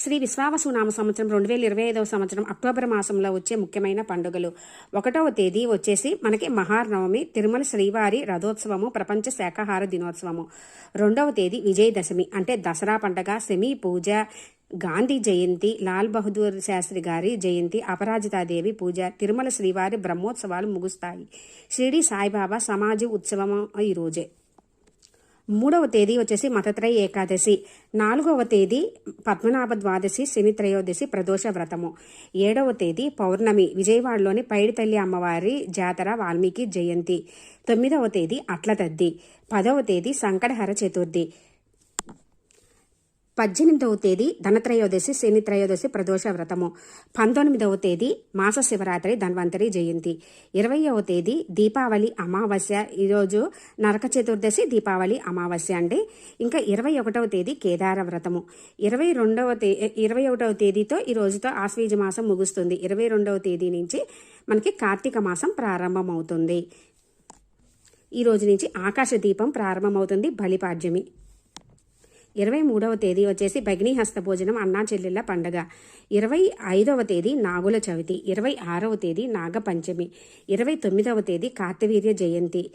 శ్రీ విశ్వావసునామ సంవత్సరం రెండు వేల ఇరవై ఐదవ సంవత్సరం అక్టోబర్ మాసంలో వచ్చే ముఖ్యమైన పండుగలు. ఒకటవ తేదీ వచ్చేసి మనకి మహానవమి తిరుమల శ్రీవారి రథోత్సవము ప్రపంచ శాకాహార దినోత్సవము. రెండవ తేదీ విజయదశమి అంటే దసరా పండగ సెమీ పూజ గాంధీ జయంతి లాల్ బహదూర్ శాస్త్రి గారి జయంతి అపరాజితాదేవి పూజ తిరుమల శ్రీవారి బ్రహ్మోత్సవాలు ముగుస్తాయి. షిరిడి సాయిబాబా సమాజ ఉత్సవం ఈరోజే మూడవ తేదీ వచ్చేసి మతత్రయ ఏకాదశి. నాలుగవ తేదీ పద్మనాభ ద్వాదశి శని త్రయోదశి ప్రదోష వ్రతము. ఏడవ తేదీ పౌర్ణమి విజయవాడలోని పైడితల్లి అమ్మవారి జాతర వాల్మీకి జయంతి. తొమ్మిదవ తేదీ అట్ల తద్ది పదవ తేదీ సంకటహర చతుర్థి. పద్దెనిమిదవ తేదీ ధనత్రయోదశి శని త్రయోదశి ప్రదోష వ్రతము. పంతొమ్మిదవ తేదీ మాస శివరాత్రి ధన్వంతరి జయంతి. ఇరవయవ తేదీ దీపావళి అమావాస్య. ఈరోజు నరక చతుర్దశి దీపావళి అమావాస్య అండి. ఇంకా ఇరవై ఒకటవ తేదీ కేదార వ్రతము. ఇరవై రెండవ తే ఇరవై ఒకటవ తేదీతో ఈ రోజుతో ఆశ్వీజ మాసం ముగుస్తుంది. ఇరవై రెండవ తేదీ నుంచి మనకి కార్తీక మాసం ప్రారంభమవుతుంది. ఈ రోజు నుంచి ఆకాశ దీపం ప్రారంభమవుతుంది బలిపాడ్యమి. ఇరవై మూడవ తేదీ వచ్చేసి భగిని హస్త భోజనం అన్నా చెల్లెళ్ళ పండగ. ఇరవై ఐదవ తేదీ నాగుల చవితి. ఇరవై ఆరవ తేదీ నాగపంచమి. ఇరవై తొమ్మిదవ తేదీ కార్తవీర్య జయంతి.